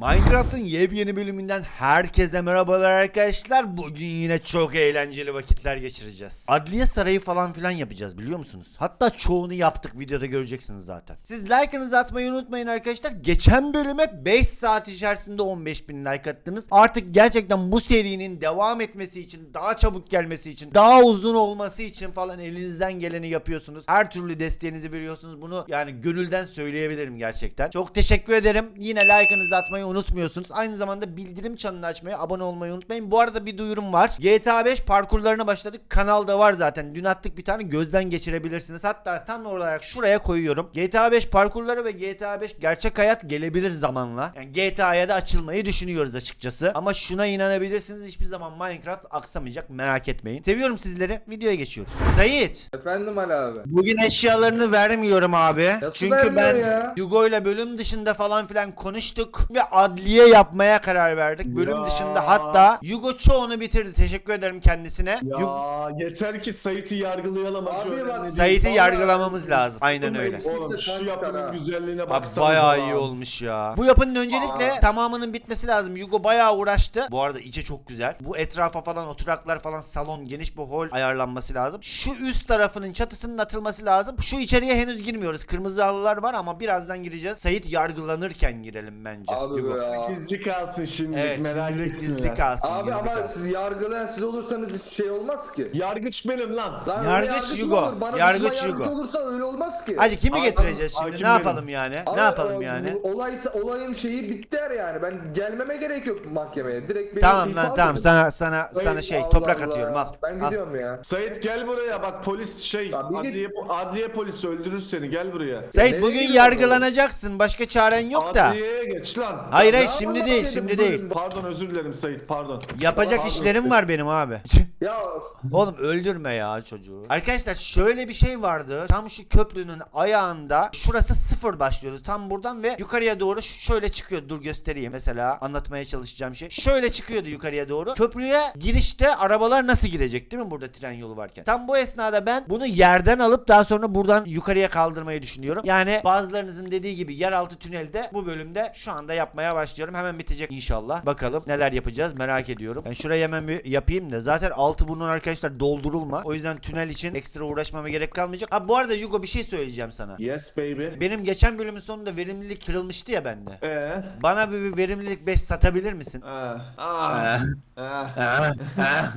Minecraft'ın yepyeni bölümünden herkese merhabalar arkadaşlar. Bugün yine çok eğlenceli vakitler geçireceğiz. Adliye sarayı falan filan yapacağız biliyor musunuz? Hatta çoğunu yaptık videoda göreceksiniz zaten. Siz like'ınızı atmayı unutmayın arkadaşlar. Geçen bölüme 5 saat içerisinde 15 bin like attınız. Artık gerçekten bu serinin devam etmesi için, daha çabuk gelmesi için, daha uzun olması için falan elinizden geleni yapıyorsunuz. Her türlü desteğinizi veriyorsunuz. Bunu yani gönülden söyleyebilirim gerçekten. Çok teşekkür ederim. Yine like'ınızı atmayı unutmuyorsunuz. Aynı zamanda bildirim çanını açmayı, abone olmayı unutmayın. Bu arada bir duyurum var. GTA 5 parkurlarına başladık. Kanalda var zaten. Dün attık bir tane gözden geçirebilirsiniz. Hatta tam olarak şuraya koyuyorum. GTA 5 parkurları ve GTA 5 gerçek hayat gelebilir zamanla. Yani GTA'ya da açılmayı düşünüyoruz açıkçası. Ama şuna inanabilirsiniz hiçbir zaman Minecraft aksamayacak merak etmeyin. Seviyorum sizleri. Videoya geçiyoruz. Sait. Efendim Ali abi. Bugün eşyalarını vermiyorum abi. Nasıl Çünkü vermiyor ben ya? Hugo ile bölüm dışında falan filan konuştuk ve adliye yapmaya karar verdik. Bölüm Ya. dışında hatta Hugo çoğunu bitirdi. Teşekkür ederim kendisine. Hugo- Ya yeter ki Sait'i yargılayalım. Abi bak, Sait'i diyeyim. yargılamamız lazım. Aynen öyle. Oğlum şu yapının güzelliğine Abi baksanıza. bayağı iyi olmuş ya. Bu yapının öncelikle tamamının bitmesi lazım. Hugo bayağı uğraştı. Bu arada içi çok güzel. Bu etrafa falan oturaklar falan salon geniş bir hol ayarlanması lazım. Şu üst tarafının çatısının atılması lazım. Şu içeriye henüz girmiyoruz. Kırmızı halılar var ama birazdan gireceğiz. Sait yargılanırken girelim bence. Abi Be ya. Gizli kalsın şimdi Evet, merak etsinler. gizli kalsın. Abi gizli ama kalsın. siz yargılayan siz olursanız hiç şey olmaz ki. Yargıç benim lan. Lan Yargıç öyle yargıç mı Hugo, olur? Bana yargıç yargıç Hugo. olursa öyle olmaz ki. Hacı kimi Adam- getireceğiz şimdi? hakim Ne yapalım yani? Ama, ne yapalım e, yani? bu Olay, olayın şeyi bitti der yani. Ben gelmeme gerek yok mahkemeye. Direkt beni Tamam ifade lan tamam edin. sana sana sana şey Allah toprak Allah. atıyorum al. Ben Al. gidiyorum ya. Sait gel buraya bak polis şey Abi adliye, adliye polisi öldürür seni gel buraya. Sait nereye bugün yargılanacaksın. Başka çaren yok da. Adliyeye geç lan. Hayır hayır şimdi değil dedim şimdi değil. Pardon özür dilerim Sait pardon. Yapacak Pardon, işlerim var benim abi. Ya Oğlum öldürme ya çocuğu. Arkadaşlar şöyle bir şey vardı. Tam şu köprünün ayağında şurası sıfır başlıyordu. Tam buradan ve yukarıya doğru ş- şöyle çıkıyordu. Dur göstereyim mesela anlatmaya çalışacağım şey. Şöyle çıkıyordu yukarıya doğru. Köprüye girişte arabalar nasıl girecek değil mi burada tren yolu varken? Tam bu esnada ben bunu yerden alıp daha sonra buradan yukarıya kaldırmayı düşünüyorum. Yani bazılarınızın dediği gibi yeraltı tünelde bu bölümde şu anda yapmaya başlıyorum. Hemen bitecek inşallah. Bakalım neler yapacağız merak ediyorum. Ben şurayı hemen bir yapayım da zaten altı bunun arkadaşlar doldurulma. O yüzden tünel için ekstra uğraşmama gerek kalmayacak. Ha bu arada Hugo bir şey söyleyeceğim sana. Yes baby. Benim geçen bölümün sonunda verimlilik kırılmıştı ya bende. Eee? Bana bir, bir verimlilik 5 satabilir misin? Ah. Ah. Ah.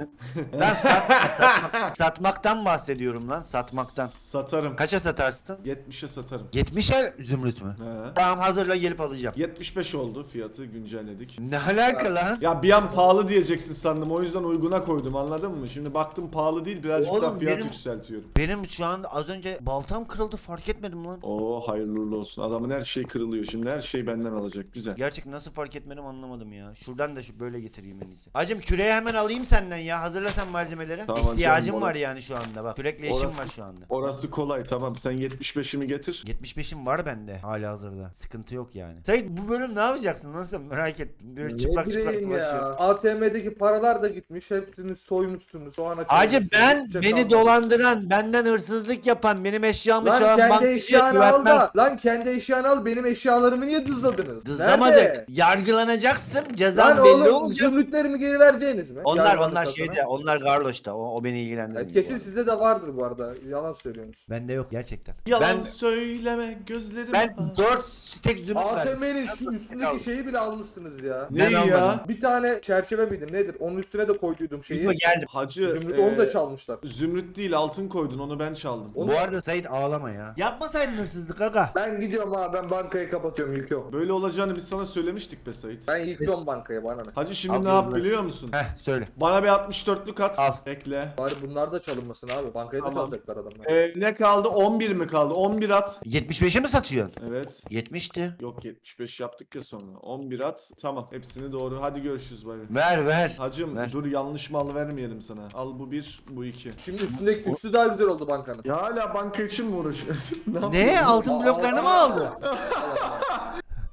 Lan satma, satmak- satmaktan bahsediyorum lan satmaktan. Satarım. Kaça satarsın? 70'e satarım. 70'er zümrüt mü? He. Tamam hazırla gelip alacağım. 75 oldu fiyatı güncelledik. Ne alaka lan? Ya bir an pahalı diyeceksin sandım o yüzden uyguna koydum anladın mı? Şimdi baktım pahalı değil birazcık Oğlum daha fiyat benim- yükseltiyorum. Benim şu an az önce baltam kırıldı fark etmedim lan. Oo hayırlı uğurlu olsun. Adamın her şeyi kırılıyor. Şimdi her şeyi benden alacak. Güzel. Gerçek nasıl fark etmedim anlamadım ya. Şuradan da şu böyle getireyim en iyisi. Hacım küreği hemen alayım senden ya. Hazırla sen malzemeleri. Tamam İhtiyacım canım, var oğlum. yani şu anda bak. Kürekle işim Orası- var şu anda. Orası kolay tamam. Sen 75'imi getir. 75'im var bende hala hazırda. Sıkıntı yok yani. Sait bu bölüm ne yapacaksın? Nasıl merak ettim. Böyle ne çıplak çıplak bileyim ya. dolaşıyor. ATM'deki paralar da gitmiş. Hepsini soymuşsunuz. Soğana Hacı çevirmişsiniz, ben hiçbir şey beni kalmadı. dolandıran, benden hırsızlık yapan, benim eşyamı Lan çalan kendi bankacıya eşyanı al güvenmem. da. Lan kendi eşyanı al. Benim eşyalarımı niye dızladınız? Dızlamadık. Nerede? Yargılanacaksın. Cezan Lan belli oğlum olacak. zümrütlerimi geri vereceğiniz mi? Onlar Yargılandıktan onlar sonra. şeyde, onlar Garloş'ta. O, o beni ilgilendirmiyor. Yani kesin sizde de vardır bu arada. Yalan söylüyorsunuz. Bende yok gerçekten. Yalan Ben söyleme gözlerim. ben 4 stek zümrüt verdim. ATM'nin şu üstündeki şeyi bile almışsınız ya. Ne Ben ya? almadım. Bir tane çerçeve miydi nedir? Onun üstüne de koyduydum şeyi. Hugo geldim. Hacı. Zümrüt e, onu da çalmışlar. Zümrüt değil altın koydun onu ben çaldım. Onu- Bu arada Sait ağlama ya. Yapmasaydın hırsızlık aga. Ben gidiyorum abi ben bankayı kapatıyorum yıkıyorum. Böyle olacağını biz sana söylemiştik be Sait. Ben yıkıyorum bankayı bana ne. Hacı şimdi Al ne yap gözüne. biliyor musun? Heh söyle. Bana bir 64'lük at. Al. Ekle. Bari bunlar da çalınmasın abi. Bankayı da Tamam. çalacaklar adamlar. E, ne kaldı? 11 mi kaldı? 11 at. 75'e mi satıyorsun? Evet. 70'ti. Yok 75 yaptık ya sonra. 11 at. Tamam. Hepsini doğru. Hadi görüşürüz bari. Ver ver. Hacım Ver. dur yanlış mal vermeyelim sana. Al bu bir, bu iki. Şimdi üstündeki üstü daha güzel oldu bankanın. Ya hala banka için mi uğraşıyorsun? ne? Ne? yapıyorsun? Altın bloklarını mı aldı?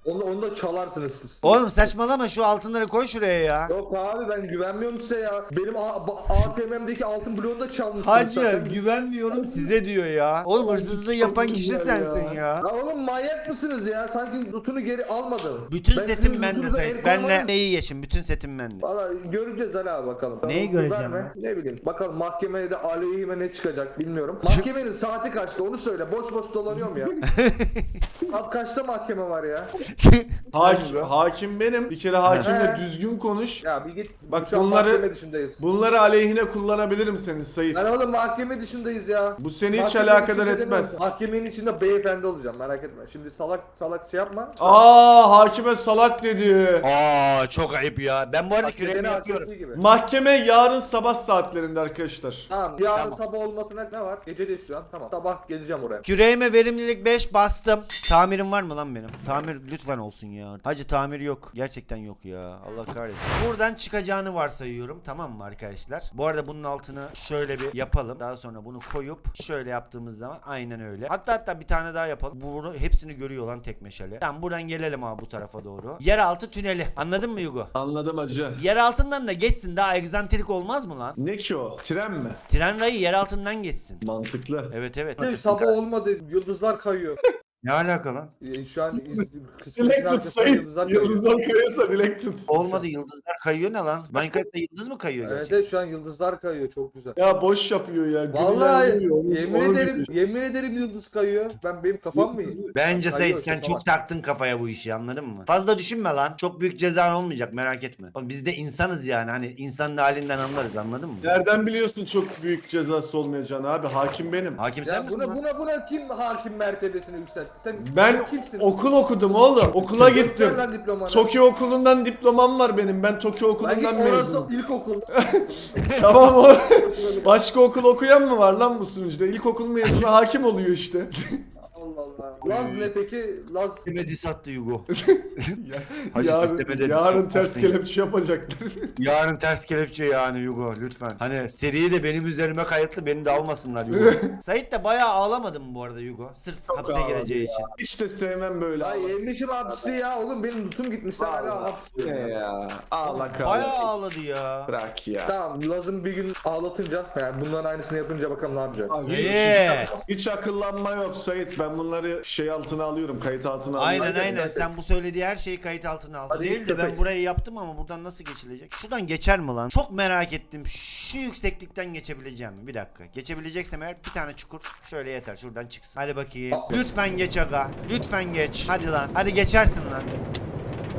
Onu, onu da çalarsınız siz. Oğlum saçmalama şu altınları koy şuraya ya. Yok abi ben güvenmiyorum size ya. Benim A- ba- ATM'mdeki altın bloğunu da çalmışsınız Hacı zaten. güvenmiyorum size diyor ya. Oğlum hırsızlığı yapan kişi güzel sensin ya. ya. Oğlum manyak mısınız ya? Sanki lootunu geri almadım. Bütün Ben setim bende Sait. Benle neyi geçin? Bütün setim bende. Valla göreceğiz abi bakalım. Neyi göreceğim verme. Ne bileyim. Bakalım mahkemede aleyhime ne çıkacak bilmiyorum. Mahkemenin saati kaçta onu söyle. Boş boş dolanıyorum ya. Saat kaçta mahkeme var ya? Hakim, hakim benim. Bir kere hakimle He. düzgün konuş. Ya bir git. Bak Şu an bunları- mahkeme dışındayız. Bunları aleyhine kullanabilirim senin Sait. Lan oğlum mahkeme dışındayız ya. Bu seni hiç Mahkemenin alakadar içinde etmez. demem. Mahkemenin içinde beyefendi olacağım merak etme. Şimdi salak salak şey yapma. Aa hakime salak dedi. Aa çok ayıp ya. Ben bu arada Bak, küreğimi yapıyorum. gibi. Mahkeme yarın sabah saatlerinde arkadaşlar. Tamam yarın Tamam. sabah olmasına ne var? Gecedeyiz şu an tamam. Sabah geleceğim oraya. Küreğime verimlilik 5 bastım. Tamirim var mı lan benim? Tamir lütfen olsun ya. Hacı tamir yok. Gerçekten yok ya. Allah kahretsin. Buradan çıkacağını varsayıyorum. Tamam mı arkadaşlar? Bu arada bunun altını şöyle bir yapalım. Daha sonra bunu koyup şöyle yaptığımız zaman aynen öyle. Hatta hatta bir tane daha yapalım. Bunu hepsini görüyor lan tek meşale. Tamam buradan gelelim abi bu tarafa doğru. Yeraltı tüneli. Anladın mı Yugo? Anladım acı. Yer altından da geçsin daha egzantrik olmaz mı lan? Ne ki o? Tren mi? Tren rayı yer altından geçsin. Mantıklı. Evet evet. Değil mi? Sabah olmadı yıldızlar kayıyor. Ne alaka lan? Ee, şu an iz, Dilek tut Sait. yıldızlar kayıyor. Yıldızlar kayıyorsa dilek tut. Olmadı yıldızlar kayıyor ne lan? Minecraft'ta yıldız mı kayıyor Evet gerçekten? evet şu an yıldızlar kayıyor çok güzel. Ya boş yapıyor ya. Vallahi onu- yemin onu ederim biliyor. yemin ederim yıldız kayıyor. Ben benim kafam mı? Bence Sait sen çok taktın kafaya bu işi anladın mı? Fazla düşünme lan. Çok büyük cezan olmayacak merak etme. Oğlum Biz de insanız yani hani insanın halinden anlarız anladın mı? Nereden biliyorsun çok büyük cezası olmayacağını abi? Hakim benim. Hakim sen Ya misin buna lan? buna buna kim hakim mertebesini yükseltti? Sen Ben kimsin? okul okudum oğlum. Okula Göster gittim. lan diplomanı. Tokyo okulundan diplomam var benim. Ben Tokyo Lan okulundan git orası mezunum. ilkokul. tamam o. Başka okul okuyan mı var lan bu sunucuda? İlkokul mezunu hakim oluyor işte. Laz ne peki? Laz Sisteme diss attı Yugo. Hacı yarın sisteme de yarın ters atmasın ya. kelepçe yapacaklar. Yarın ters kelepçe yani Yugo lütfen. Hani seriyi de benim üzerime kayıtlı beni de almasınlar Yugo. Sait de bayağı ağlamadı mı bu arada Yugo? Sırf hapse ağladı gireceği ya. için. Hiç de sevmem böyle. Ay yemişim hapsi ya oğlum benim lootum gitmiş sen hala hapsi. Ne ya? Ağla kal. Bayağı ağladı ya. Bırak ya. Tamam Laz'ın bir gün ağlatınca yani bunların aynısını yapınca bakalım ne yapacak. Abi, hiç, hiç akıllanma yok Sait. Ben bunları şey altına alıyorum. Kayıt altına alıyorum. Aynen aynen sen bu söylediği her şeyi kayıt altına aldın. Hadi Değil de ben burayı yaptım ama buradan nasıl geçilecek? Şuradan geçer mi lan? Çok merak ettim. Şu yükseklikten geçebileceğim mi? Bir dakika. Geçebileceksem eğer bir tane çukur şöyle yeter. Şuradan çıksın. Hadi bakayım. Lütfen geç aga. Lütfen geç. Hadi lan. Hadi geçersin lan.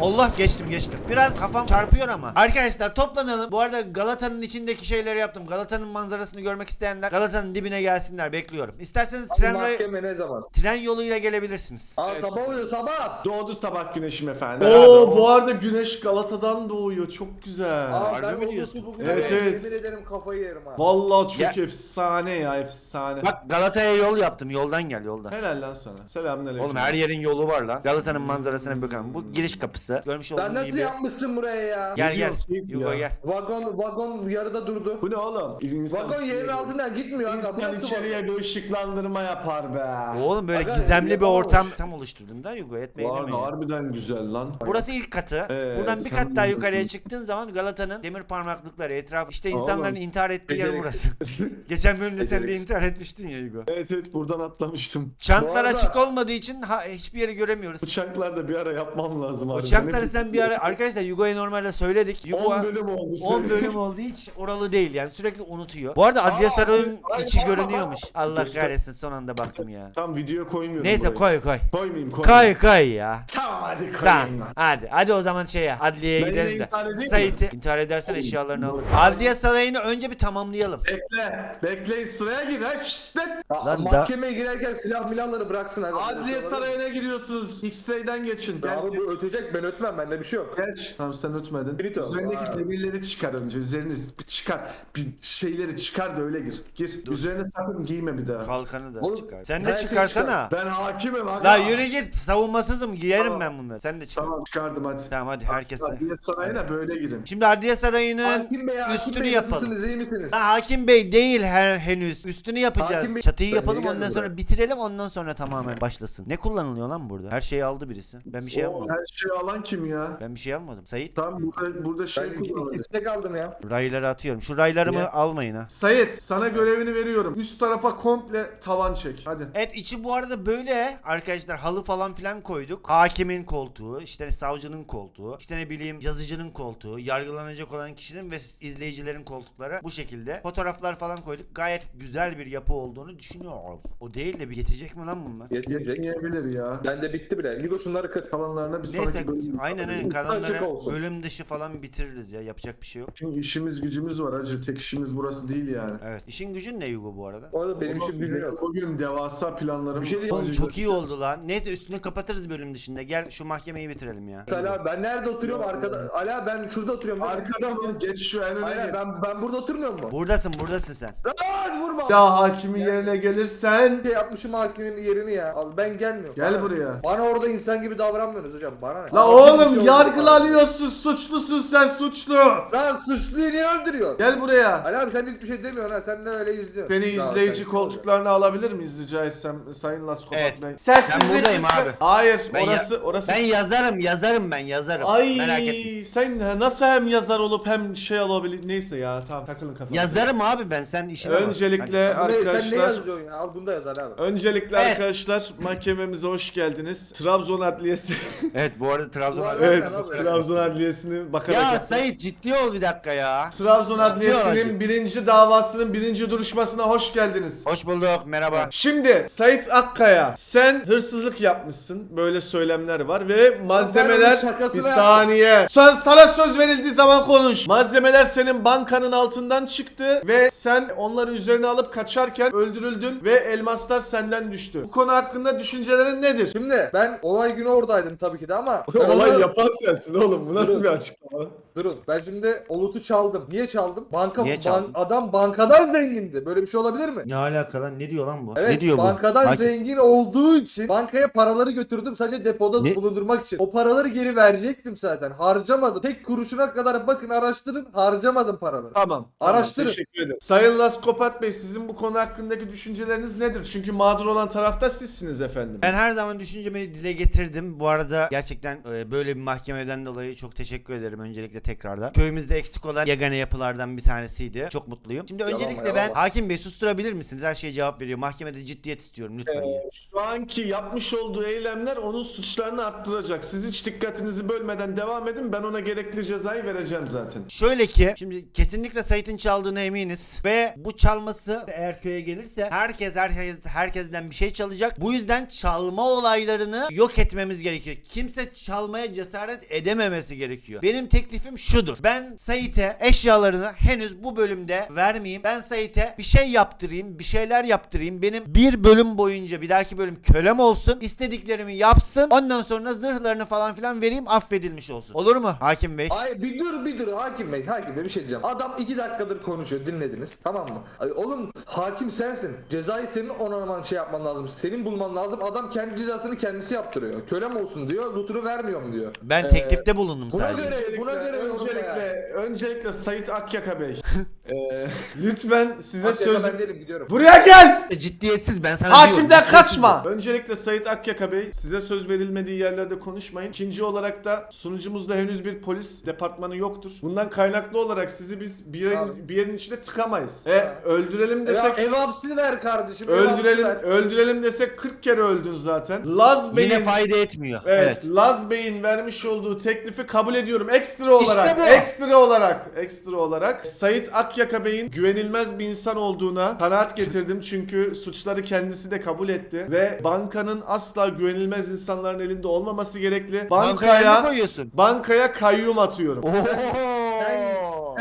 Allah geçtim geçtim. Biraz kafam çarpıyor ama. Arkadaşlar toplanalım. Bu arada Galata'nın içindeki şeyleri yaptım. Galata'nın manzarasını görmek isteyenler Galata'nın dibine gelsinler. Bekliyorum. İsterseniz Abi tren, mahkeme ne zaman? tren yoluyla gelebilirsiniz. Aa sabah oluyor sabah. Doğdu sabah güneşim efendim. Oo, bu arada güneş Galata'dan doğuyor. Çok güzel. Aa Harbi ben mi o diyorsun? bugün Evet, yemin evet. ederim kafayı yerim ha. Vallahi çok Ya- efsane ya efsane. Bak Galata'ya yol yaptım. Yoldan gel yoldan. Helal lan sana. Selamünaleyküm. Oğlum her yerin yolu var lan. Galata'nın manzarasına bir bakalım. Bu giriş kapısı. Görmüş Sen olduğunuz nasıl gibi. yapmışsın buraya ya? Gel gel. Yugo gel. Vagon vagon yarıda durdu. Bu ne oğlum? İnsan Vagon yerin altından gitmiyor aga. İnsan Burası içeriye vagon. bir ışıklandırma yapar be. Oğlum böyle Aga, gizemli bir yapamamış. ortam tam oluşturdun da Yugo etmeyi Var demeyin. harbiden güzel lan. Burası ilk katı. Evet, Buradan bir sen kat daha yukarıya çıktığın zaman Galata'nın demir parmaklıkları etraf işte Oğlum, insanların intihar ettiği yer burası. Beceriksiz. Geçen bölümde sen de Beceriksiz. intihar etmiştin ya Yugo. evet evet buradan atlamıştım. Çanklar Bu arada- açık olmadığı için ha, hiçbir yeri göremiyoruz. Uçaklar da bir ara yapmam lazım O çankları sen bir ara arkadaşlar Yugo'ya normalde söyledik. 10 Yugo bölüm oldu. 10 bölüm oldu hiç oralı değil yani sürekli unutuyor. Bu arada Saray'ın ay, içi ay, görünüyormuş. Allah Göster. kahretsin son anda baktım ya. Tam video koymuyorum Neyse buraya. koy koy. Koymayayım koymayayım. Koy koy ya. Tamam hadi koyayım Tamam lan. hadi hadi o zaman şeye adliyeye Ben gidelim de. Sait'i intihar edersen eşyalarını alırız. Adliye sarayını önce bir tamamlayalım. Bekle. Bekleyin sıraya gir ha. Şşt lan. Da- mahkemeye girerken silah milahları bıraksın aga. Adliye sarayına giriyorsunuz. X-ray'den geçin. Abi bu ötecek ben ötmem bende bir şey yok. Geç. Tamam sen ötmedin. Finito. Üzerindeki Vay. demirleri çıkar önce. Üzerini bir çıkar. Bir şeyleri çıkar da öyle gir. Gir. Üzerine sakın giyme bir daha. Kalkanı da Oğlum, çıkar. Sen her de şey çıkarsana. Ben hakimim aga. La yürü git savunmasızım giyerim Tamam. ben bunları. Sen de çıkar. Tamam, Tamam çıkardım hadi. hadi herkese. Adliye sarayına böyle girin. Şimdi Adliye Sarayı'nın Hakim Bey, Hakim üstünü Bey yapalım. nasılsınız, iyi misiniz? Lan Hakim Bey değil her henüz. Üstünü yapacağız. Hakim Bey- Çatıyı Ben yapalım niye ondan geldim sonra buraya? bitirelim ondan sonra tamamen başlasın. Ne kullanılıyor lan burada? Her şeyi aldı birisi. Ben bir şey O almadım. her şeyi alan kim ya? Ben bir şey almadım. Sait Tam burada, burada şey Ben kullanılıyor. ikisine kaldım ya. rayları atıyorum. Şu raylarımı Niye? almayın ha. Sayit sana görevini veriyorum. Üst tarafa komple tavan çek. Hadi. Evet içi bu arada böyle arkadaşlar halı falan filan koyduk. Hakimin koltuğu, işte savcının koltuğu, işte ne bileyim yazıcının koltuğu, yargılanacak olan kişinin ve izleyicilerin koltukları bu şekilde. Fotoğraflar falan koyduk. Gayet güzel bir yapı olduğunu düşünüyorum. O değil de bir yetecek mi lan bunlar? Yetmeyecek. Yetmeyebilir ya. Bende bitti bile. Yugo şunları kır. Kalanlarına bir Neyse sonraki bölüm. Aynen aynen kalanları olsun. bölüm dışı falan bitiririz ya yapacak bir şey yok. Çünkü işimiz gücümüz var hacı. Tek işimiz burası değil yani. Evet işin gücün ne Hugo bu arada? Bu arada benim işim gücüm yok. Bugün devasa planlarım. Bir şey diyeyim. Oğlum çok iyi oldu lan. Neyse üstünü kapatırız bölüm dışında. Gel şu mahkemeyi bitirelim ya. Ali abi ben nerede oturuyorum arkada? Ali abi ben şurada oturuyorum. Arkada mı? Geç şu en öne Aynen gel. ben ben burada oturmuyor mu? Buradasın buradasın sen. Aa, vurma. Ya hakimin yerine gelirsen Şey yapmışım hakimin yerini ya. Abi ben gelmiyorum. Gel Bana- buraya. Bana orada insan gibi davranmıyorsunuz hocam. Bana ne? La Şey oğlum oldu. yargılanıyorsun suçlusun sen suçlu. Lan suçluyu niye öldürüyorsun? Gel buraya. Ali abi sen hiçbir şey demiyorsun ha. Sen de öyle izliyorsun. Seni Ya izleyici sen- koltuklarına alabilir miyiz rica etsem Sayın Laskopat Evet. Bey? Sessizlik Ben buradayım abi. Hayır Ben ya- orası orası. Ben yazarım yazarım ben yazarım. Merak etme. Ay sen nasıl hem yazar olup hem şey olabilir neyse ya tamam takılın kafanıza. Yazarım abi ben sen işine bak. Öncelikle Bu ne- Sen ne arkadaşlar yazıyorsun ya? Al bunu da yaz Ali abi. Öncelikle Evet. arkadaşlar mahkememize hoş geldiniz. Trabzon Adliyesi. Evet bu arada Trabzon abi. evet. Trabzon Adliyesi'ni bakarak. Ya. Sait ciddi ol bir dakika ya. Trabzon Adliyesi'nin birinci davasının birinci duruşmasına hoş geldiniz. Hoş bulduk merhaba. Şimdi Sait Akkaya sen hırsızlık yapmışsın. Böyle söylemler var ve malzemeler bir saniye. Sen sana söz verildiği zaman konuş. Malzemeler senin bankanın altından çıktı ve sen onları üzerine alıp kaçarken öldürüldün ve elmaslar senden düştü. Bu konu hakkında düşüncelerin nedir? Şimdi ben olay günü oradaydım tabii ki de ama ben onu- yapan sensin oğlum. Bu nasıl bir açıklama? Durun ben şimdi Olut'u çaldım. Niye çaldım? Banka Niye ban- çaldın? adam bankadan zengindi. Böyle bir şey olabilir mi? Ne alaka lan ne diyor lan bu? Evet ne diyor bu? bankadan Hakim- zengin olduğu için bankaya paraları götürdüm sadece depoda Ne? bulundurmak için. O paraları geri verecektim zaten. Harcamadım. Tek kuruşuna kadar bakın araştırın. Harcamadım paraları. Tamam. Araştırın. teşekkür ederim. Sayın Laskopat Bey sizin bu konu hakkındaki düşünceleriniz nedir? Çünkü mağdur olan tarafta sizsiniz efendim. Ben her zaman düşüncemi dile getirdim. Bu arada gerçekten e, böyle bir mahkemeden dolayı çok teşekkür ederim öncelikle tekrardan. Köyümüzde eksik olan yegane yapılardan bir tanesiydi. Çok mutluyum. Şimdi Yalan, öncelikle yalan. ben Hakim Bey susturabilir misiniz? Her şeye cevap veriyor. Mahkemede ciddiyet istiyorum lütfen ya. Şu anki yapmış olduğu eylemler onun suçlarını arttıracak. Siz hiç dikkatinizi bölmeden devam edin. Ben ona gerekli cezayı vereceğim zaten. Şöyle ki şimdi kesinlikle Sait'in çaldığına eminiz ve bu çalması eğer köye gelirse herkes herkes herkesten bir şey çalacak. Bu yüzden çalma olaylarını yok etmemiz gerekiyor. Kimse çalmaya cesaret edememesi gerekiyor. Benim teklifim şudur. Ben Sait'e eşyalarını henüz bu bölümde vermeyeyim. Ben Sait'e bir şey yaptırayım, bir şeyler yaptırayım. Benim bir bölüm boyunca bir dahaki bölüm kölem olsun. İstediklerimi yapsın. Ondan sonra zırhlarını falan filan vereyim affedilmiş olsun. Olur mu Hakim Bey? Ay bir dur bir dur hakim bey hakim bey bir şey diyeceğim. Adam iki dakikadır konuşuyor dinlediniz tamam mı? Ay, oğlum hakim sensin. Cezayı senin onaman şey yapman lazım. Senin bulman lazım. Adam kendi cezasını kendisi yaptırıyor. Kölem olsun diyor. Loot'unu vermiyorum diyor. Ben teklifte bulundum buna sadece. göre buna göre öncelikle, öncelikle öncelikle Sait Akyaka Bey. Ee, lütfen size söz ben gidiyorum. Buraya gel! E, Ciddiyetsiz ben sana diyorum, Hakimden ciddiyetsiz kaçma. Öncelikle Sait Akyaka Bey size söz verilmediği yerlerde konuşmayın. İkinci olarak da sunucumuzda henüz bir polis departmanı yoktur. Bundan kaynaklı olarak sizi biz bir yerin, Abi. bir yerin içinde tıkamayız. E öldürelim Ya, desek ev hapsini ver kardeşim. ev hapsini öldürelim ver. öldürelim desek 40 kere öldün zaten. Laz Yine Bey'in fayda etmiyor. Evet, Laz Bey'in vermiş olduğu teklifi kabul ediyorum. Ekstra olarak, bu. ekstra olarak, ekstra olarak Sait Akyaka Bey'in güvenilmez bir insan olduğuna kanaat getirdim. Çünkü suçları kendisi de kabul etti ve bankanın asla güvenilmez insanların elinde olmaması gerekli. Bankaya mı Bankaya koyuyorsun? bankaya kayyum atıyorum. Oho.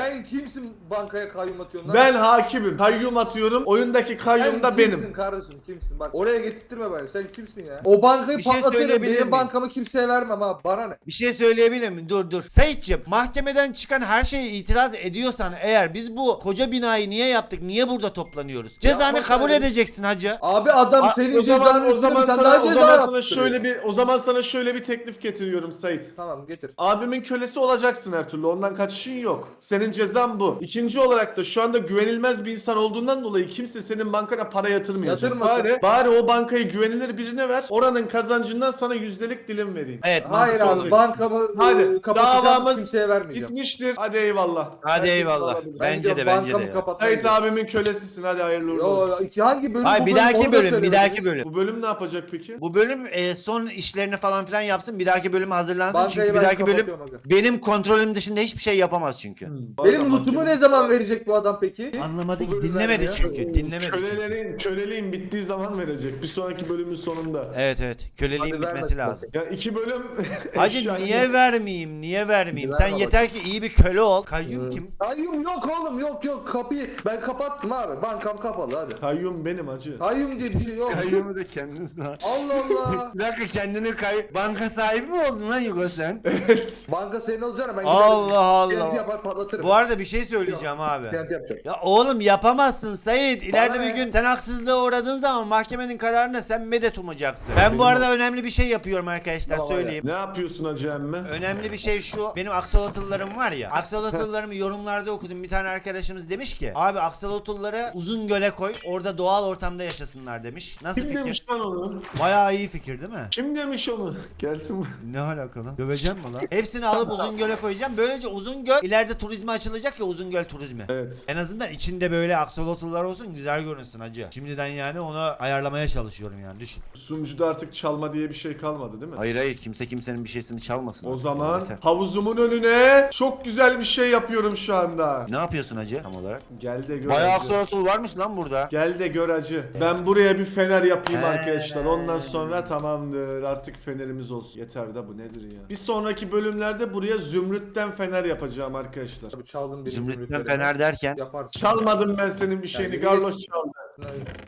Sen kimsin bankaya kayyum atıyorsun lan? Ben hakimim. Kayyum atıyorum. Oyundaki Sen kayyum da kimsin benim. kardeşim kimsin? Bak oraya getirtme beni. Sen kimsin ya? O bankayı Bir şey patlatırım. söyleyebilir Benim miyim? bankamı kimseye vermem ha. Bana ne? Bir şey söyleyebilir miyim? Dur dur. Sayitçim mahkemeden çıkan her şeye itiraz ediyorsan eğer biz bu koca binayı niye yaptık? Niye burada toplanıyoruz? Cezanı Yapma kabul sen. edeceksin hacı. Abi adam A- senin o zaman cezanı o zaman sana, daha o ceza zaman sana yaptırıyor. şöyle bir o zaman sana şöyle bir teklif getiriyorum Sait. Tamam getir. Abimin kölesi olacaksın her türlü. Ondan kaçışın yok. Senin cezan bu. İkinci olarak da şu anda güvenilmez bir insan olduğundan dolayı kimse senin bankana para yatırmayacak. Yatırmasın. Bari, bari o bankayı güvenilir birine ver. Oranın kazancından sana yüzdelik dilim vereyim. Evet Hayır mantıklı abi olur. bankamı Hadi, Hadi, kapatacağım davamız kimseye vermeyeceğim. Gitmiştir. Hadi eyvallah. Hadi eyvallah. Ben Bence de bence de bankamı ya. Sait abimin kölesisin. Hadi hayırlı uğurlu olsun. Yo, iki hangi bölüm Hayır bu bir bölüm, dahaki onu da bölüm bir söylemediniz. dahaki bölüm. Bu bölüm ne yapacak peki? Bu bölüm e, son işlerini falan filan yapsın. Bir dahaki bölüm hazırlansın. Bankayı çünkü bir ben dahaki bölüm kapatıyorum aga. benim kontrolüm dışında hiçbir şey yapamaz çünkü. Benim lootumu ne zaman verecek bu adam peki? Anlamadı ki dinlemedi çünkü. Dinlemedi çünkü. Kölelerin, köleliğin bittiği zaman verecek. Bir sonraki bölümün sonunda. Evet evet. Köleliğin Hadi bitmesi vermesin lazım. Ya iki bölüm Hacı eşya- niye vermeyeyim? Niye vermeyeyim? Verme Sen bak. yeter ki iyi bir köle ol. Kayyum kim? Kayyum yok oğlum yok yok kapıyı ben kapattım abi bankam kapalı hadi. Kayyum benim acı. Kayyum diye bir şey yok. Kayyumu da kendiniz var. Allah Allah. Bir dakika kendini kay... Banka sahibi mi oldun lan Yugo sen? Evet. Banka senin olacağına ben Allah Allah. TNT yapar patlatırım. Bu arada bir şey söyleyeceğim abi. Yapacağım. Ya oğlum yapamazsın Sayit. İleride Bana bir ne? gün sen haksızlığa uğradığın zaman mahkemenin kararına sen medet umacaksın. Ben bu arada önemli bir şey yapıyorum arkadaşlar Tamam, söyleyeyim. Ne yapıyorsun acı emmi? Önemli bir şey şu. Benim aksolotullarım var ya. Aksolotullarımı yorumlarda okudum. Bir tane arkadaşımız demiş ki. Abi aksolotulları uzun göle koy. Orada doğal ortamda yaşasınlar demiş. Nasıl Kim fikir? demiş lan onu? Bayağı iyi fikir değil mi? Kim demiş onu? Gelsin. Ne alakalı? Döveceğim mi lan? Hepsini alıp uzun göle koyacağım. Böylece uzun göl ileride turizme açılacak ya uzun göl turizmi. Evet. En azından içinde böyle aksolotlular olsun güzel görünsün hacı. Şimdiden yani onu ayarlamaya çalışıyorum yani düşün. Sunucuda artık çalma diye bir şey kalmadı değil mi? Hayır hayır kimse kimsenin bir şeysini çalmasın. O zaman Yeter. havuzumun önüne çok güzel bir şey yapıyorum şu anda. Ne yapıyorsun hacı tam olarak? Gel de gör Bayağı acı. aksolotul varmış lan burada. Gel de gör acı. Ben buraya bir fener yapayım He. arkadaşlar. Ondan sonra tamamdır. Artık fenerimiz olsun. Yeter de bu nedir ya? Bir sonraki bölümlerde buraya zümrütten fener yapacağım arkadaşlar. Tabii çaldım benim Zümrütten fener derken. Yaparsın. Çalmadım ben senin bir şeyini. Yani- Garloş çaldı.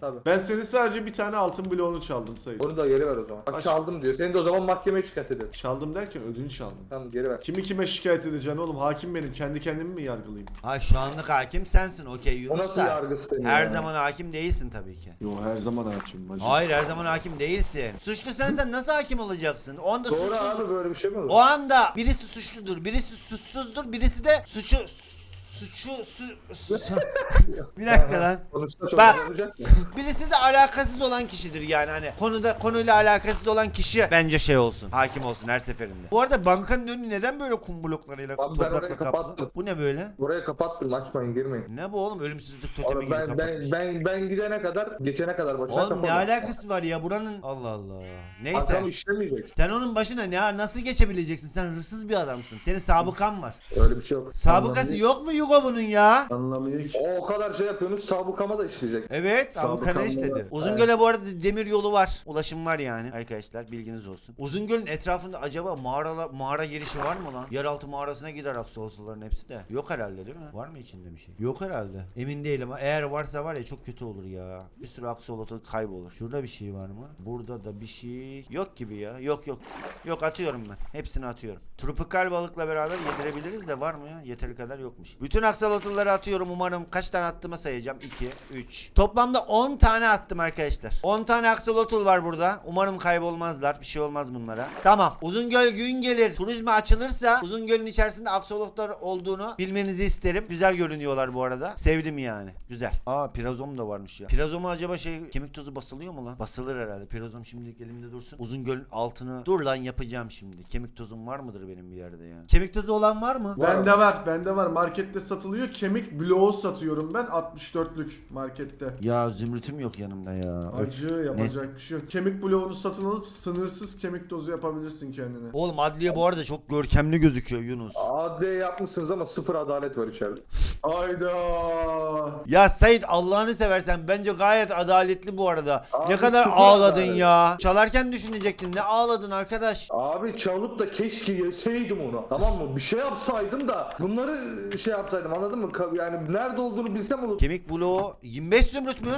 Tabii. Ben senin sadece bir tane altın bloğunu çaldım sayın. Onu da geri ver o zaman. Bak çaldım diyor. Seni de o zaman mahkemeye şikayet ederim. Çaldım derken ödünç çaldım. Tamam geri ver. Kimi kime şikayet edeceksin oğlum? Hakim benim. Kendi kendimi mi yargılayayım? Ha şu anlık hakim sensin okey O Yunus nasıl da. yargı sistemi Her ya? zaman hakim değilsin tabii ki. Yo her zaman hakim hacı. Hayır her zaman hakim değilsin. Suçlu sensen nasıl hakim olacaksın? O anda Doğru suçsuz. abi böyle bir şey mi olur? O anda birisi suçludur, birisi suçsuzdur, birisi de suçu suçu su, su- bir dakika lan. Bak. Birisi de alakasız olan kişidir yani hani konuda konuyla alakasız olan kişi bence şey olsun. Hakim olsun her seferinde. Bu arada bankanın önü neden böyle kum bloklarıyla Abi ben toprakla orayı kaplı? kapattım. Bu ne böyle? Buraya kapattım açmayın girmeyin. Ne bu oğlum ölümsüzlük totemi Oğlum gibi ben, kapatmış. ben, ben, ben gidene kadar, geçene kadar başına Oğlum ne alakası var ya buranın Allah Allah. Neyse. Bankam işlemeyecek. Sen onun başına ne nasıl geçebileceksin? Sen hırsız bir adamsın. Senin sabıkan var. Öyle bir şey yok. Sabıkası yok mu Yugo bunun ya? Anlamıyor ki. O, o kadar şey yapıyorsunuz sabukama da işleyecek. Evet, Sabıkan işledi. Uzungöl'e bu arada demir yolu var. Ulaşım var yani arkadaşlar bilginiz olsun. Uzungöl'ün etrafında acaba mağara mağara girişi var mı lan? Yeraltı mağarasına gider aksolotluların hepsi de. Yok herhalde değil mi? Var mı içinde bir şey? Yok herhalde. Emin değilim. Eğer varsa var ya çok kötü olur ya. Bir sürü aksolotu kaybolur. Şurada bir şey var mı? Burada da bir şey yok gibi ya. Yok yok. Yok atıyorum ben. Hepsini atıyorum. Tropikal balıkla beraber yedirebiliriz de var mı ya? Yeteri kadar yokmuş. Bütün aksolotluları atıyorum. Umarım kaç tane attığımı sayacağım. 2, 3. Toplamda 10 tane attım arkadaşlar. 10 tane aksolotul var burada. Umarım kaybolmazlar. Bir şey olmaz bunlara. Tamam. Uzungöl gün gelir. Turizme açılırsa Uzungöl'ün içerisinde aksolotlar olduğunu bilmenizi isterim. Güzel görünüyorlar bu arada. Sevdim yani. Güzel. Aa pirazom da varmış ya. Pirazoma acaba şey kemik tozu basılıyor mu lan? Basılır herhalde. Pirazom şimdilik elimde dursun. Uzungöl'ün altını dur lan yapacağım şimdi. Kemik tozum var mıdır benim bir yerde ya? Kemik tozu olan var mı? Bende var, bende var. Markette satılıyor. Kemik bloğu satıyorum ben 64'lük markette. Ya zümrütüm yok yanımda ya. Öf. Acı yapacak Neyse. bir şey yok. Kemik bloğunu satın alıp sınırsız kemik dozu yapabilirsin kendine. Oğlum adliye bu arada çok görkemli gözüküyor Yunus. Adliye yapmışsınız ama sıfır adalet var içeride. Hayda. Ya Sait Allah'ını seversen bence gayet adaletli bu arada. Abi ne kadar sıfır ağladın adalet. ya. Çalarken düşünecektin. Ne ağladın arkadaş? Abi çalıp da keşke yeseydim onu. Tamam mı? Bir şey yapsaydım da bunları şey yapsaydım anladın mı? Ka- Yani nerede olduğunu bilsem olur. Kemik bloğu 25 zümrüt mü?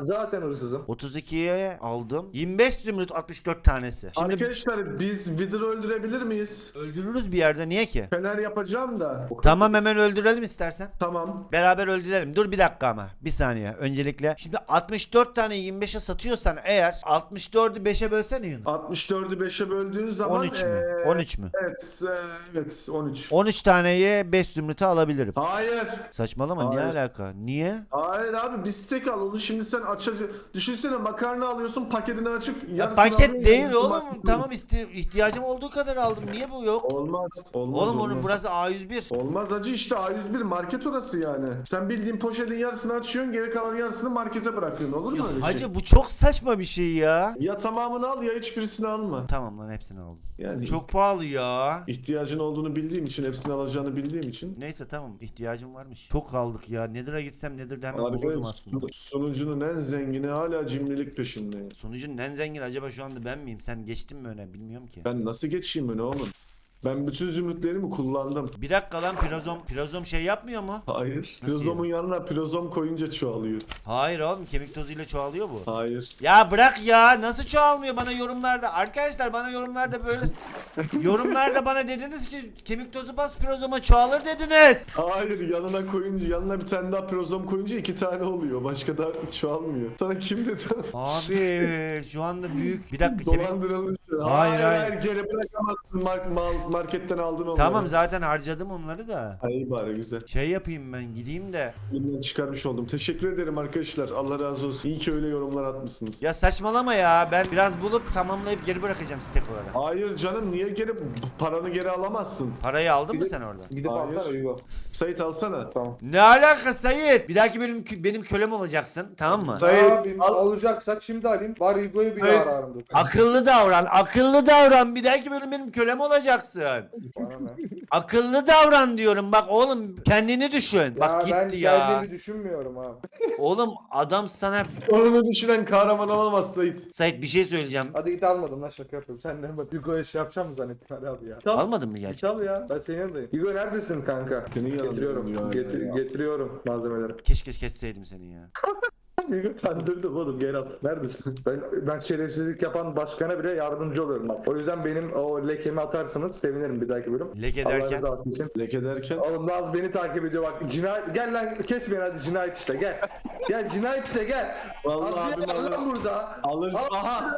Zaten hırsızım. 32'ye aldım. 25 zümrüt 64 tanesi. Şimdi Arkadaşlar biz Wither'ı öldürebilir miyiz? öldürürüz bir yerde. Niye ki? Fener yapacağım da. Tamam hemen öldürelim istersen. Tamam. Beraber öldürelim. Dur bir dakika ama. Bir saniye. Öncelikle. Şimdi 64 tane 25'e satıyorsan eğer 64'ü 5'e bölsene Yunus. 64'ü 5'e böldüğün zaman 13 mü? eee, 13 mü? Evet, eee, evet 13. 13 taneye 5 zümrütü alabilirim. Hayır. Saçmalama niye Hayır. alaka? Niye? Hayır abi bir steak al onu şimdi sen aç düşünsene makarna alıyorsun paketini açıp Ya yarısını paket alıyorsun, değil oğlum. bırakıyorsun. Tamam iste ihtiyacım olduğu kadar aldım. Niye bu yok? Olmaz. Olmaz. Oğlum olmaz. onun burası A101. Olmaz acı işte A101 market orası yani. Sen bildiğin poşetin yarısını açıyorsun geri kalan yarısını markete bırakıyorsun olur mu öyle şey? Hacı bu çok saçma bir şey ya. Ya tamamını al ya hiçbirisini alma. Tamam lan hepsini aldım. Yani Çok pahalı ya. ihtiyacın olduğunu bildiğim için hepsini alacağını bildiğim için. Neyse tamam ihtiyacım varmış. Çok kaldık ya. Nedir'a gitsem Nedir'de hemen Harika bulurdum aslında. sunucunun en zengini hala cimrilik peşinde. Sonucun en zengin acaba şu anda ben miyim? Sen geçtin mi öne bilmiyorum ki. Ben nasıl geçeyim öyle oğlum? Ben bütün zümrütlerimi kullandım. Bir dakika lan Prazom. Prazom şey yapmıyor mu? Hayır. Nasıl Pirozomun yanına pirozom koyunca çoğalıyor. Hayır oğlum kemik tozuyla çoğalıyor bu. Hayır. Ya bırak ya nasıl çoğalmıyor bana yorumlarda. Arkadaşlar bana yorumlarda böyle yorumlarda bana dediniz ki kemik tozu bas pirozoma çoğalır dediniz. Hayır yanına koyunca yanına bir tane daha pirozom koyunca iki tane oluyor. Başka da çoğalmıyor. Sana kim dedi? Abi şu anda büyük. Bir dakika kemik. Dolandırılmış. Hayır hayır. hayır, geri bırakamazsın mark, mal- marketten aldın onları. Tamam zaten harcadım onları da. Ay bari güzel. Şey yapayım ben gideyim de. Elimden çıkarmış oldum. Teşekkür ederim arkadaşlar. Allah razı olsun. İyi ki öyle yorumlar atmışsınız. Ya saçmalama ya. Ben biraz bulup tamamlayıp geri bırakacağım stek olarak. Hayır canım niye geri paranı geri alamazsın? Parayı aldın mı sen orada? Gidip Hayır. alsana Hugo. Sait alsana. Tamam. Ne alaka Sayit? Bir dahaki benim benim kölem olacaksın tamam mı? Sayit Abim al. alacaksak şimdi alayım. Var Hugo'yu bir daha ararım. Akıllı davran, akıllı davran. Bir dahaki bölüm benim kölem olacaksın. Bana ne? Akıllı davran diyorum. Bak oğlum kendini düşün. Bak ya ben gitti ya. kendimi düşünmüyorum abi. Oğlum adam sana Sonunu düşünen kahraman olamaz Sait. Sait bir şey söyleyeceğim. Hadi git almadım lan şaka yapıyorum. Sen ne bak Hugo'ya şey yapacağım mı zannettin hadi abi ya. Tamam. Almadın mı gerçi? Çal ya. Ben senin yanındayım. Hugo neredesin kanka? Yanında Getiriyorum. ya, Getir- getiriyorum malzemeleri. Keşke kesseydim seni ya. Hugo kandırdım oğlum gel al. Neredesin? Ben, ben şerefsizlik yapan başkana bile yardımcı oluyorum bak. O yüzden benim o lekemi atarsanız sevinirim bir dahaki bölüm. Leke Allah derken. için. Leke derken. Oğlum Naz beni takip ediyor bak. Cinayet gel lan kes beni hadi cinayet işte gel. Gel cinayet işte gel. Vallahi Abi alır. lan burada. Alır. Abi, Aha.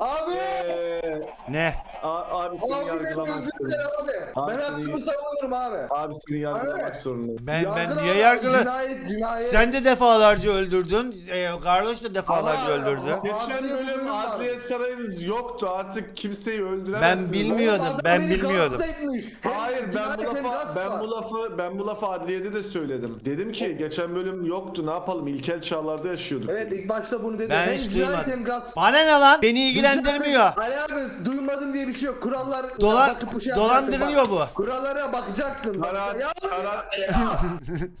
Abi. Eee, Ne? A- abi seni yargılamak zorundayım. abi. Abi Ben seni- hakkımı savunurum abi. Abi seni yargılamak zorundayım. Ben ben Yargıla niye yargılı? Cinayet cinayet. Sen de defalarca öldürdün. E, Carlos da defalarca Ama- öldürdü. Geçen Adliye bölüm var. adliye sarayımız yoktu. Artık kimseyi Ben öldüremezsiniz. bilmiyordum. Oğlum adam ben beni bilmiyordum. gasp etmiş. Hem Hayır ben cinayet bu hem lafa gasp ben var. bu lafı ben bu lafı adliyede de söyledim. Dedim ki geçen bölüm yoktu. Ne yapalım? İlkel çağlarda yaşıyorduk. Evet ilk başta bunu dedi. Ben hem hiç cinayet duymadım. hem gasp. Bana ne lan? Beni ilgilendirmiyor. Ali abi duymadım diye bir şey yok. Kurallar Dolan, bakıp şey dolandırılıyor bak. bu. Kurallara bakacaktın. Para, ya, para-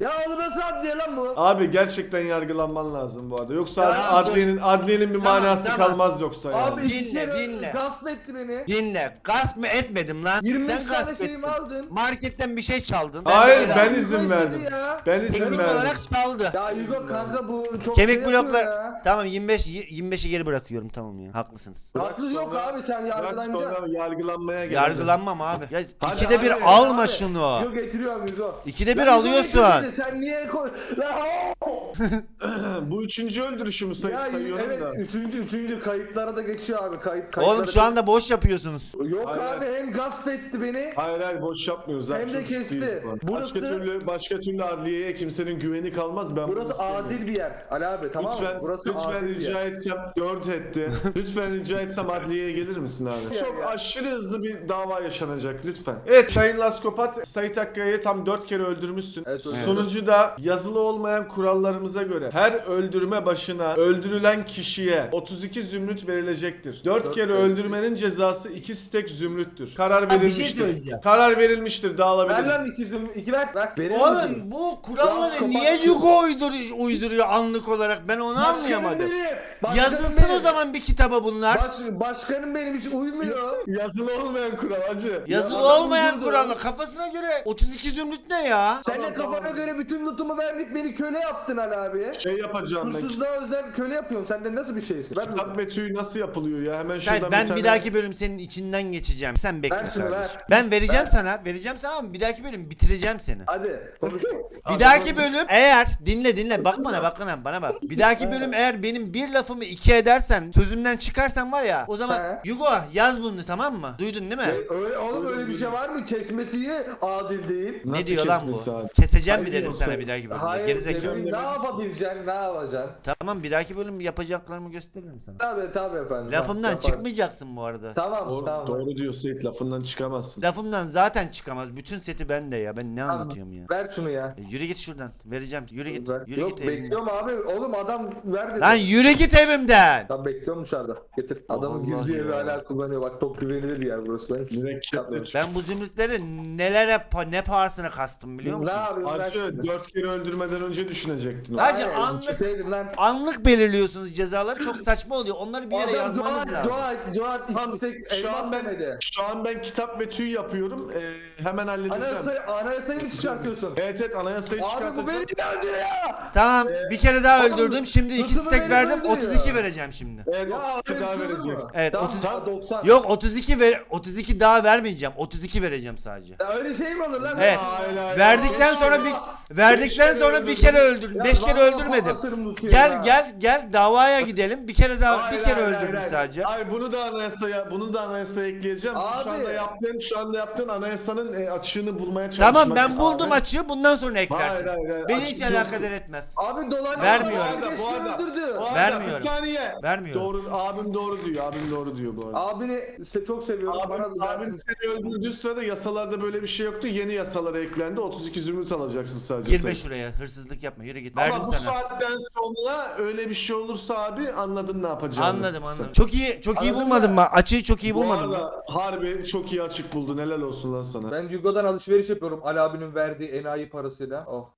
ya oğlum nasıl adliye lan bu? Abi gerçekten yargılanman lazım bu arada. Yoksa Ya, adliyenin adliyenin bir Tamam, manası tamam. kalmaz yoksa yani. Abi iki Dinle, kere dinle. gasp etti beni. Dinle. Gasp mı etmedim lan? 25 Sen tane gasp şeyimi ettin. aldın. Marketten bir şey çaldın. Hayır de- ben Hugo izin verdim. ya. Ben izin Teknik verdim. olarak çaldı. Ya Hugo kanka bu çok Kemik şey yapıyor bloklar. ya. Tamam 25 25'i geri bırakıyorum tamam ya. Haklısınız. Bırak Haklı yok sonra- abi sen Bırak yargılanacaksın. sonra yargılanmaya gel. Yargılanmam abi. Ya Hadi ikide abi, bir abi. alma Abi, şunu. Yok getiriyorum Hugo. İkide bir alıyorsun. Sen niye koy? La- Bu üçüncü öldürüşümü say Ya sayıyorum evet da. üçüncü üçüncü kayıtlara da geçiyor abi kayıt kayıtlara. Oğlum şu anda boş yapıyorsunuz. Yok Hayır. abi hem gasp etti beni. Hayır hayır boş yapmıyoruz. abi, Hem de çok kesti. Burası- Başka türlü başka türlü adliyeye kimsenin güveni kalmaz. Ben Burası adil bir yer. Ali abi tamam Lütfen, mı? Burası lütfen adil bir rica yer. etsem 4 etti. lütfen rica etsem adliyeye gelir misin abi? Çok. Aşırı hızlı bir dava yaşanacak lütfen. Evet Sayın Laskopat Sait Hakkı'yı tam 4 kere öldürmüşsün. Evet, öldürdüm. Sonucu da yazılı olmayan kurallarımıza göre her öldürme başına öldürülen kişiye 32 zümrüt verilecektir. 4 Dört kere kere. öldürmenin cezası 2 stek zümrüttür. Karar Ha, bir şey verilmiştir. söyleyeceğim. Karar verilmiştir Ver dağılabiliriz. lan iki zümrüt. iki ver. Verir misin? Oğlum bu kuralları Ya, niye kapat- Yugo uyduruyor, uyduruyor anlık olarak ben onu Başkanım anlayamadım. benim. Başkanım Yazılsın benim. o zaman bir kitaba bunlar. Baş, başkanım benim hiç uymuyor. Yazılı olmayan kural acı. Yazılı Ya adam olmayan uydurdu. kurallar kafasına göre 32 zümrüt ne ya? Sen de Tamam, kafana tamam. göre bütün lootumu verdik beni köle yaptın Ali abi. Şey yapacağım ben. Hırsızlığa özel köle yapıyorsun. Sen de nasıl bir şeysin? Ver Kitap tüy nasıl yapılıyor ya? Hemen şuradan ben bir tane... bir dahaki bölüm senin içinden geçeceğim. Sen bekle Ver şunu, kardeşim. ver. Ben vereceğim Ver. sana. Vereceğim sana ama bir dahaki bölüm bitireceğim seni. Hadi konuş. Bir dahaki bölüm eğer dinle dinle bak bana bak bana bana bak. Bir dahaki bölüm eğer benim bir lafımı iki edersen sözümden çıkarsan var ya o zaman He. Yugo yaz bunu tamam mı? Duydun değil mi? Öyle, oğlum öyle bir şey var mı? Kesmesi yine adil değil. Ne Nasıl diyor lan bu? kesmesi abi? Keseceğim mi Hayır dedim sana bir dahaki bölümde. Hayır Gerizekalı. senin ne yapabileceksin ne yapacaksın? Tamam bir dahaki bölüm yapacaklarımı gösteririm sana. Tabi tabi efendim. Lafımdan Yaparız. çıkmayacaksın bu arada. Tamam Doğru, tamam. doğru diyor Seyit lafından çıkamazsın. Lafımdan zaten çıkamaz. Bütün seti bende ya. Ben ne Tamam. anlatıyorum ya? Ver şunu ya. E, Yürü git şuradan. Vereceğim. Yürü git. Ver. Yürü Yok git evimden. bekliyorum abi. Oğlum adam ver dedi. Lan yürü git evimden. Ben bekliyorum dışarıda. Getir. Adamın Allah gizli evi ya. hala kullanıyor. Bak çok güvenilir bir yer burası. Ben bu zümrütleri nelere pa- ne pahasına kastım biliyor Ne musun? yapayım ben Acı şimdi? dört kere öldürmeden önce düşünecektin. onu. Hacı, Hayır, anlık- lan. Anlık belirliyorsunuz cezaları çok saçma oluyor. Onları bir yere Adam yazmanız dua, lazım. dua, dua, Tamam, istek, şu an ben demedi. şu an ben kitap ve tüy yapıyorum. Ee, hemen halledeceğim. Anayasayı, anayasayı mı çıkartıyorsun? Evet evet anayasayı Abi bu çıkartacağım. beni öldürüyor. Tamam bir kere daha oğlum, öldürdüm. Şimdi iki lütfu stek beni verdim. öldürüyor. 32 vereceğim şimdi. Evet Ya 32 öyle daha şey olur mu? vereceksin. Evet, Tamam, 30 sana 90. Yok 32 ver 32 daha vermeyeceğim. 32 vereceğim sadece. Ya öyle şey mi olur lan? Evet. Hayır, hayır, Verdikten hayır. sonra bir verdikten sonra bir kere öldürdüm. 5 kere öldürmedim. Gel gel gel davaya gidelim. Bir kere daha Hayır, bir kere hayır, öldürdüm hayır, hayır. sadece. Hayır bunu da anayasaya bunu da anayasaya ekleyeceğim. Abi. Şu anda yaptığın şu anda yaptığın anayasanın e, açığını bulmaya çalışmak. Tamam ben buldum Abi. açığı. Bundan sonra eklersin. Hayır, hayır, hayır. Beni Açık hiç alakadar etmez. Abi dolan Vermiyorum. Bu arada, bu arada, bu arada Vermiyorum. bir saniye. Vermiyorum. Doğru, abim doğru diyor, abim doğru diyor bu arada. Abini se- çok seviyorum. Abim, Bana da abim seni öldürdüğü sırada yasalarda böyle bir şey yoktu. Yeni yasalara eklendi. 32 zümrüt alacaksın sadece. Girme sen. şuraya. Hırsızlık yapma. Yürü git. Verdim Ama bu sana. saatten sonra öyle bir şey olursa abi anladın ne yapacağını. Anladım anladım. Çok iyi çok iyi Anladın bulmadın mı? Açığı çok iyi Bu bulmadın mı? arada harbi çok iyi açık buldun. Helal olsun lan sana. Ben Yugo'dan alışveriş yapıyorum Ali abinin verdiği enayi parasıyla. Oh.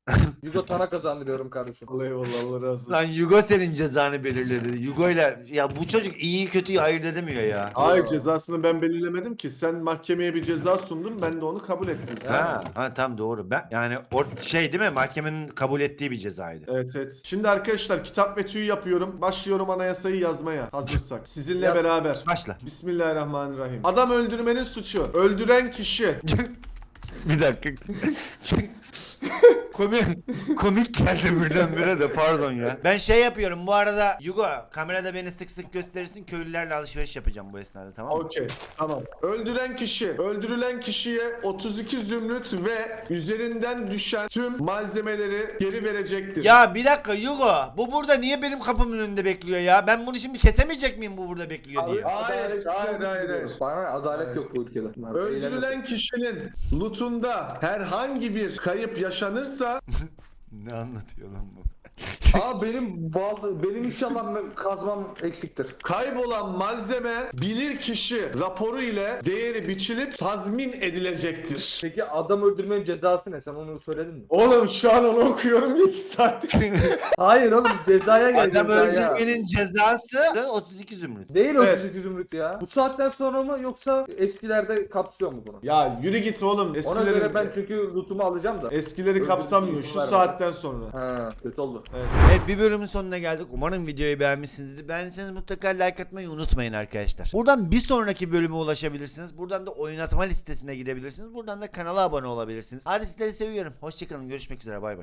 Yugo sana kazandırıyorum kardeşim. Allah eyvallah Allah razı olsun. Lan Yugo senin cezanı belirledi. Yugo ile ya bu çocuk iyi kötüyü ayırt edemiyor ya. Hayır cezasını ben belirlemedim ki. Sen mahkemeye bir ceza sundun ben de onu kabul ettim. Sen. Ha, ha tam doğru. Ben yani o şey değil mi? Mahkemenin kabul ettiği bir cezaydı. Evet evet. Şimdi arkadaşlar kitap ve tüy yapıyorum. Başlıyorum anayasayı yazmaya. Hazırsak. Sizinle Yaz. beraber. Başla. Bismillahirrahmanirrahim. Adam öldürmenin suçu. Öldüren kişi. bir dakika. komik komik geldi birdenbire de pardon ya. Ben şey yapıyorum bu arada Yugo kamerada beni sık sık gösterirsin köylülerle alışveriş yapacağım bu esnada tamam mı? Okey tamam. Öldüren kişi. Öldürülen kişiye 32 zümrüt ve üzerinden düşen tüm malzemeleri geri verecektir. Ya bir dakika Yugo bu burada niye benim kapımın önünde bekliyor ya? Ben bunu şimdi kesemeyecek miyim bu burada bekliyor diye? Hayır, hayır, hayır, hayır. Bana adalet Hayır. yok bu ülkede. Öldürülen kişinin lootunda herhangi bir kayıp yaşanırsa Ne anlatıyor lan bu? Aa benim bal, benim inşallah kazmam eksiktir. kaybolan malzeme bilir kişi raporu ile değeri biçilip tazmin edilecektir. Peki adam öldürmenin cezası ne? Sen onu söyledin mi? Oğlum şu an onu okuyorum 2 saat. Hayır oğlum cezaya gel Adam öldürmenin cezası 32 zümrüt. Değil Evet. 32 zümrüt ya. Bu saatten sonra mı yoksa eskilerde kapsıyor mu bunu? ya yürü git oğlum Ona eskileri. göre ben çünkü lootumu alacağım da. Eskileri kapsamıyor şu saatten sonra. Ha kötü oldu. Evet bir bölümün sonuna geldik. Umarım videoyu beğenmişsinizdir. Beğendiyseniz mutlaka like atmayı unutmayın arkadaşlar. Buradan bir sonraki bölüme ulaşabilirsiniz. Buradan da oynatma listesine gidebilirsiniz. Buradan da kanala abone olabilirsiniz. Hadi sizleri seviyorum. Hoşçakalın. Görüşmek üzere. Bay bay.